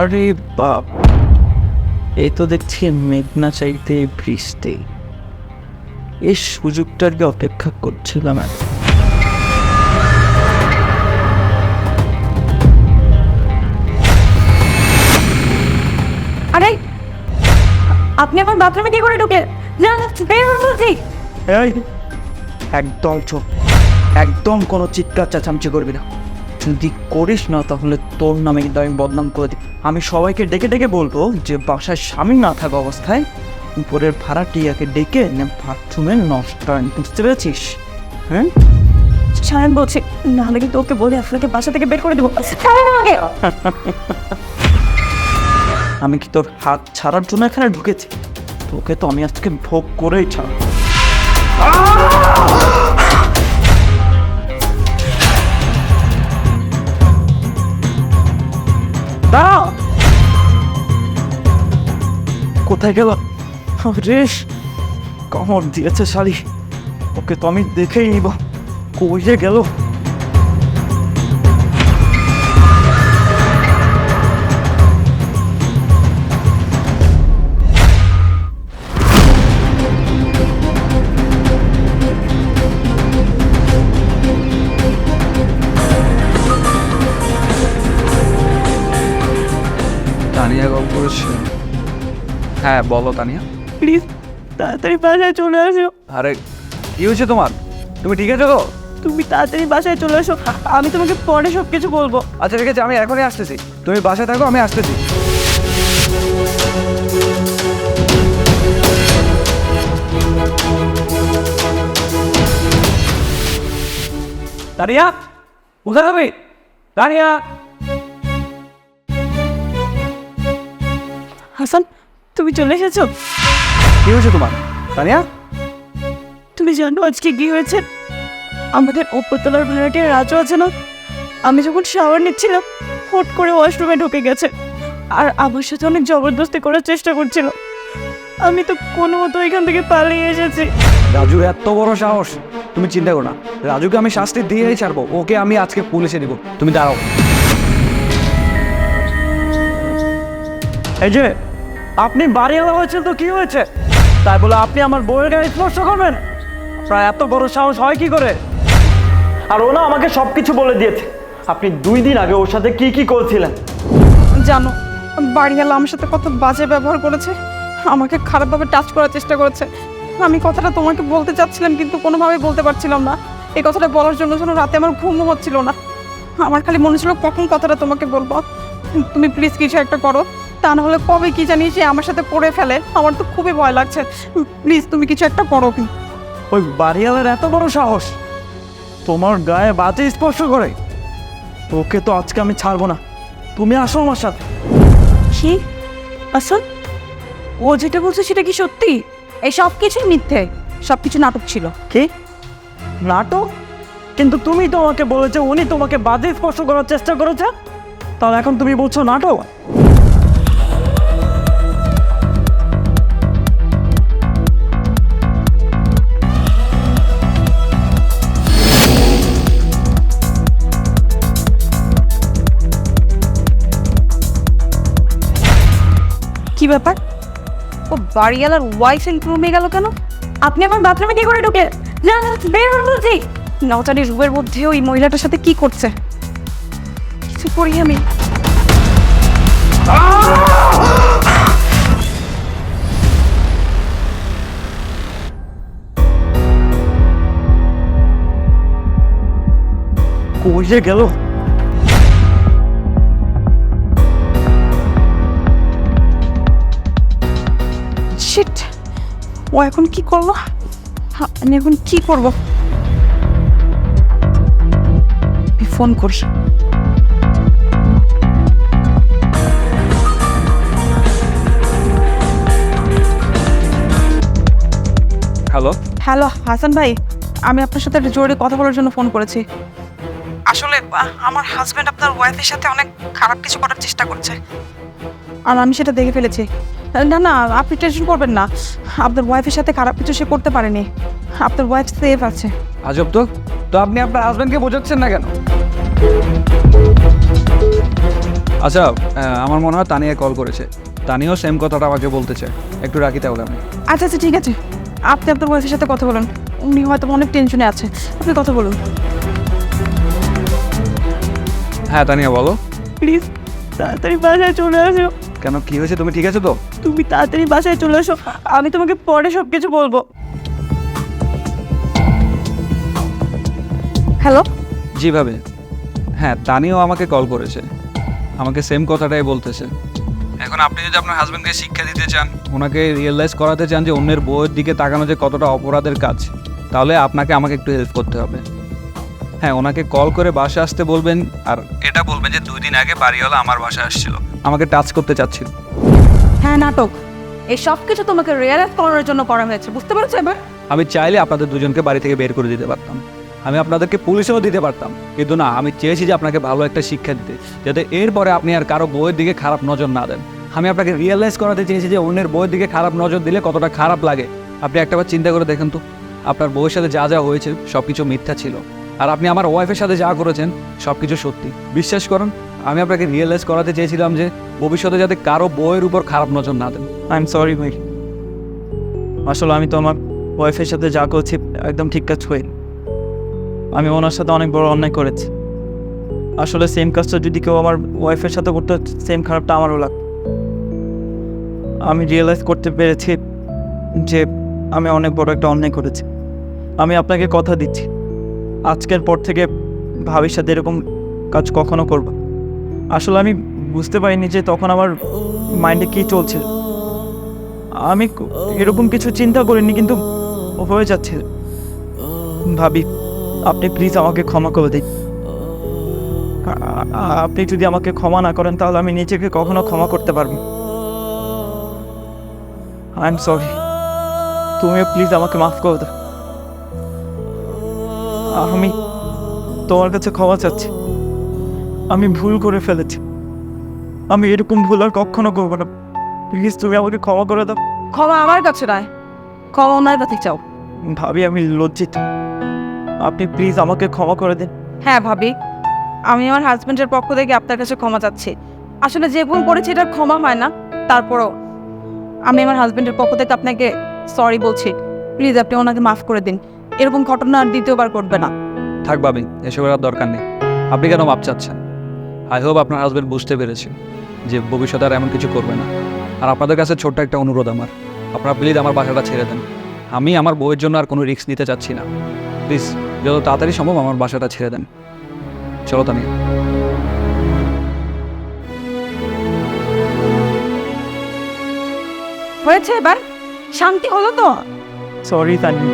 আরে বাপ এই তো দেখছি মেঘনা চাইতে বৃষ্টি। এই সুযোগটার কি অপেক্ষা করছিলাম আর আরে আপনি আমার বাথরুমে কি করে ঢুকে একদম চোখ একদম কোনো চিৎকার চেঁচামেচি করবি না। যদি করিস না তাহলে তোর নামে কিন্তু আমি বদনাম করে দিই আমি সবাইকে ডেকে ডেকে বলব যে বাসায় স্বামী না থাকা অবস্থায় উপরের ভাড়াটিয়াকে ডেকে না বাথরুমে নষ্ট করেন বুঝতে পেরেছিস? হ্যাঁ? ছাড়েন বলছি নাহলে কিন্তু ওকে বলে আপনাকে বাসা থেকে বের করে দেবো। আমি কি তোর হাত ছাড়ার জন্য এখানে ঢুকেছি? তোকে তো আমি আজকে ভোগ করেই ছাড় দাঁড়াও কোথায় গেল? রেশ কামড় দিয়েছে শাড়ি ওকে তো আমি দেখেই নিব। কই যে গেল? তানিয়া কল করেছে? হ্যাঁ বলো তানিয়া। প্লিজ তাড়াতাড়ি বাসায় চলে আসো। আরে কি হয়েছে তোমার? তুমি ঠিক আছো তুমি তাড়াতাড়ি বাসায় চলে আসো। আমি তোমাকে পরে সব কিছু বলব। আচ্ছা ঠিক আছে আমি এখনই আসতেছি। তুমি বাসায় থাকো আমি আসতেছি। তানিয়া কোথায় হবে? তানিয়া! হাসান তুমি চলে এসেছ? কি হয়েছে তোমার? তানিয়া? তুমি জানো আজকে কি হয়েছে? আমাদের ওপরতলার ভাড়াটিয়া রাজু আছে না? আমি যখন শাওয়ার নিচ্ছিলাম হুট করে ওয়াশরুমে ঢুকে গেছে। আর আমার সাথে অনেক জবরদস্তি করার চেষ্টা করছিল। আমি তো কোনো মতো এখান থেকে পালিয়ে এসেছি। রাজু এত বড় সাহস। তুমি চিন্তা করো না। রাজুকে আমি শাস্তি দিয়েই ছাড়বো। ওকে আমি আজকে পুলিশে দিব। তুমি দাঁড়াও। এই যে আপনি বাড়ি এলা হয়েছে তো কি হয়েছে? তাই বলে আপনি আমার বউয়ের গায়ে স্পর্শ করবেন? প্রায় এত বড় সাহস হয় কি করে? আর ও না আমাকে সব কিছু বলে দিয়েছে। আপনি দুই দিন আগে ওর সাথে কি কি করছিলেন? জানো বাড়িওয়ালা আমার সাথে কত বাজে ব্যবহার করেছে। আমাকে খারাপভাবে টাচ করার চেষ্টা করেছে। আমি কথাটা তোমাকে বলতে চাচ্ছিলাম, কিন্তু কোনোভাবেই বলতে পারছিলাম না। এই কথাটা বলার জন্য যেন রাতে আমার ঘুম হচ্ছিল না। আমার খালি মনে ছিল কখন কথাটা তোমাকে বলব। তুমি প্লিজ কিছু একটা করো। তা না হলে কবে কি জানি যে আমার সাথে করে ফেলে। আমার তো খুবই ভয় লাগছে। প্লিজ তুমি কিছু একটা করো কি ওই বাড়িওয়ালার এত বড় সাহস। তোমার গায়ে বাজে স্পর্শ করে। ওকে তো আজকে আমি ছাড়বো না। তুমি আসো আমার সাথে। কি? আসল? ও যেটা বলছে সেটা কি সত্যি? এই সব কিছুই মিথ্যে। সব কিছু নাটক ছিল। কি? নাটক? কিন্তু তুমি তো আমাকে বলেছ উনি তোমাকে বাজে স্পর্শ করার চেষ্টা করেছে। তাহলে এখন তুমি বলছো নাটক? ও বাড়িওয়ালার ওয়াইফ এর রুমে গেল কেন? আপনি আমার বাথরুমে কি করে ঢুকে না না, রুমের মধ্যে ওই মহিলাটার সাথে কি করছে? কিছু করি আমি। কই যে গেল? ও এখন কি করল? হা, আমি এখন কি করব? ফোন করি হ্যালো? হ্যালো হাসান ভাই আমি আপনার সাথে একটা জরুরি কথা বলার জন্য ফোন করেছি। আসলে আমার হাজব্যান্ড আপনার ওয়াইফের সাথে অনেক খারাপ কিছু করার চেষ্টা করছে। আর আমি সেটা দেখে ফেলেছি। না না আপনি টেনশন করবেন না। আপনার ওয়াইফের সাথে খারাপ কিছু সে করতে পারেনি। আপনার ওয়াইফ সেফ আছে। আজব তো। তো আপনি আপনার হাজব্যান্ডকে বোঝাচ্ছেন না কেন? আচ্ছা আমার মনে হয় তানিয়া কল করেছে। তানিও সেম কথাটা আমাকে বলতে চায়। একটু রাখি তাহলে আমি। আচ্ছা আচ্ছা ঠিক আছে। আপনি আপনার ওয়াইফের সাথে কথা বলুন। উনি হয়তো অনেক টেনশনে আছে। আপনি কথা বলুন। হ্যাঁ তানিয়া বলো। প্লিজ তাড়াতাড়ি বাসায় চলে আসো। কেন কি হয়েছে? তুমি ঠিক আছো তো? তুমি তাড়াতাড়ি বাসায় চলে এসো আমি তোমাকে পরে সব কিছু বলব। হ্যালো? জি ভাবে। হ্যাঁ তানিও আমাকে কল করেছে। আমাকে সেম কথাটাই বলতেছে। এখন আপনি যদি আপনার হাজব্যান্ডকে শিক্ষা দিতে চান। ওনাকে রিয়েলাইজ করাতে চান যে অন্যের বউয়ের দিকে তাকানো যে কতটা অপরাধের কাজ তাহলে আপনাকে আমাকে একটু হেল্প করতে হবে। হ্যাঁ ওনাকে কল করে বাসা আসতে বলবেন আর এটা বলবেন যে দুই দিন আগে বাড়িওয়ালা আমার বাসা আসছিল। আমাকে টাচ করতে চাচ্ছিল। হ্যাঁ নাটক। এই সব কিছু তোমাকে রিয়েলাইজ করার জন্য করা হয়েছে বুঝতে পারছ এবার? আমি চাইলে আপনাদের দুজনকে বাড়ি থেকে বের করে দিতে পারতাম। আমি আপনাদেরকে পুলিশেও দিতে পারতাম। কিন্তু না আমি চেয়েছি যে আপনাকে ভালো একটা শিক্ষা দিতে যাতে এরপরে আপনি আর কারও বইয়ের দিকে খারাপ নজর না দেন। আমি আপনাকে রিয়েলাইজ করাতে চেয়েছি যে অন্যের বইয়ের দিকে খারাপ নজর দিলে কতটা খারাপ লাগে। আপনি একটাবার চিন্তা করে দেখেন তো আপনার বউয়ের সাথে যা যা হয়েছে সব কিছু মিথ্যা ছিল। আর আপনি আমার ওয়াইফের সাথে যা করেছেন সব কিছু সত্যি। বিশ্বাস করুন আমি আপনাকে রিয়েলাইজ করাতে চেয়েছিলাম যে ভবিষ্যতে যাতে কারও বইয়ের উপর খারাপ নজর না দেন। আই এম সরি ভাই আসলে আমি তো আমার ওয়াইফের সাথে যা করছি একদম ঠিক কাজ করি আমি ওনার সাথে অনেক বড় অন্যায় করেছি। আসলে সেম কাজটা যদি কেউ আমার ওয়াইফের সাথে করতে সেম খারাপটা আমারও লাগ আমি রিয়েলাইজ করতে পেরেছি যে আমি অনেক বড় একটা অন্যায় করেছি। আমি আপনাকে কথা দিচ্ছি। আজকের পর থেকে ভাবির সাথে এরকম কাজ কখনো করব। আসলে আমি বুঝতে পারিনি যে তখন আমার মাইন্ডে কী চলছে। আমি এরকম কিছু চিন্তা করিনি, কিন্তু হয়ে যাচ্ছে। ভাবি, আপনি প্লিজ আমাকে ক্ষমা করে দিন। আপনি যদি আমাকে ক্ষমা না করেন, তাহলে আমি নিজেকে কখনো ক্ষমা করতে পারব আই এম সরি তুমিও প্লিজ আমাকে মাফ করে দাও। আমি তোমার কাছে ক্ষমা চাচ্ছি। আমি ভুল করে ফেলেছি। আমি এরকম ভুল আর কখনো করব না। প্লিজ তুমি আমাকে ক্ষমা করে দাও। ক্ষমা আমার কাছে নয়। ক্ষমা ওনার কাছে চাও। ভাবি আমি লজ্জিত। আপনি প্লিজ আমাকে ক্ষমা করে দিন। হ্যাঁ ভাবি। আমি আমার হাজবেন্ডের পক্ষ থেকে আপনার কাছে ক্ষমা চাচ্ছি। আসলে যে ভুল করেছি এটা ক্ষমা হয় না। তারপরও আমি আমার হাজবেন্ডের পক্ষ থেকে আপনাকে সরি বলছি। প্লিজ আপনি ওনাকে মাফ করে দিন। এরকম ঘটনা আর দ্বিতীয়বার করবে না। থাক ভাবি এসবের আর দরকার নেই। আপনি কেন মাপ চাচ্ছেন? আই হোপ আপনার হাজবেন্ড বুঝতে পেরেছে যে ভবিষ্যতে আর এমন কিছু করবে না। আর আপনাদের কাছে ছোট্ট একটা অনুরোধ আমার। আপনারা প্লিজ আমার বাসাটা ছেড়ে দেন। আমি আমার বউয়ের জন্য আর কোনো রিস্ক নিতে চাচ্ছি না। প্লিজ যত তাড়াতাড়ি সম্ভব আমার বাসাটা ছেড়ে দেন। চলো তানি হয়েছে এবার? শান্তি হলো তো? সরি তানি